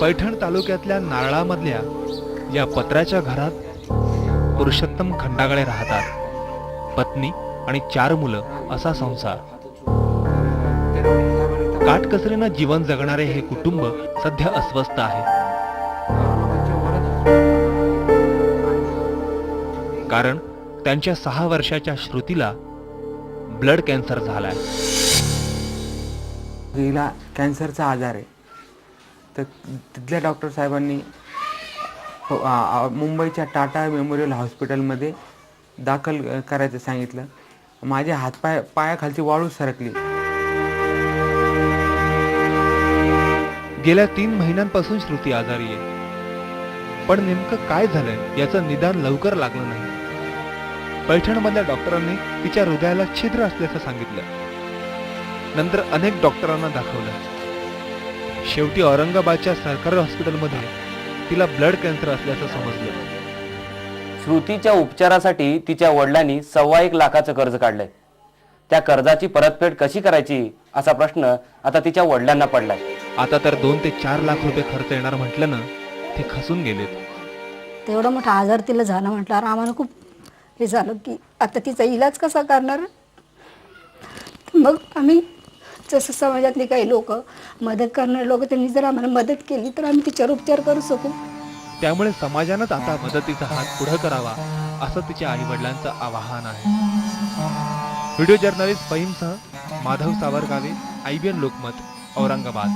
पैठण तालुक्यातल्या नारळामधल्या या पत्र्याच्या घरात पुरुषोत्तम खंडागळे राहतात. पत्नी आणि चार मुलं असा संसार. काटकसरीनं जीवन जगणारे हे कुटुंब सध्या अस्वस्थ आहे. कारण त्यांच्या सहा वर्षाच्या श्रुतीला ब्लड कॅन्सर झालाय. हिला कॅन्सरचा आजार आहे. तर तिथल्या डॉक्टर साहेबांनी हो, मुंबईच्या टाटा मेमोरियल हॉस्पिटलमध्ये दाखल करायचं सांगितलं. माझ्या हातपाय पायाखालची वाळू सरकली. गेल्या तीन महिन्यांपासून श्रुती आजारी आहे. पण नेमकं काय झालंय याचं निदान लवकर लागलं नाही. पैठणमधल्या डॉक्टरांनी तिच्या हृदयाला छिद्र असल्याचं सांगितलं. नंतर अनेक डॉक्टरांना दाखवलं. शेवटी औरंगाबादच्या सरकारी हॉस्पिटलमध्ये तिला ब्लड कॅन्सर असल्याचं समजलं. श्रुतीच्या उपचारासाठी तिच्या वडिलांनी सव्वा एक लाखाचं कर्ज काढलंय. त्या कर्जाची परतफेड कशी करायची असा प्रश्न आता तिच्या वडिलांना पडलाय. आता तर दोन ते चार लाख रुपये खर्च येणार म्हटलं ना ते खसून गेलेत. तेवढा मोठा आजार तिला झाला म्हटल्यावर आम्हाला खूप हे झालं की आता तिचा इलाज कसा करणार? मग आम्ही जसं समाजातले काही लोक मदत करणारे लोक त्यांनी जर आम्हाला मदत केली तर आम्ही तिच्यावर उपचार करू शकू. त्यामुळे समाजानंच आता मदतीचा हात पुढे करावा असं तिच्या आई वडिलांचं आवाहन आहे. व्हिडिओ जर्नलिस्ट फहीमसह माधव सावरगावे आयबीएन लोकमत औरंगाबाद.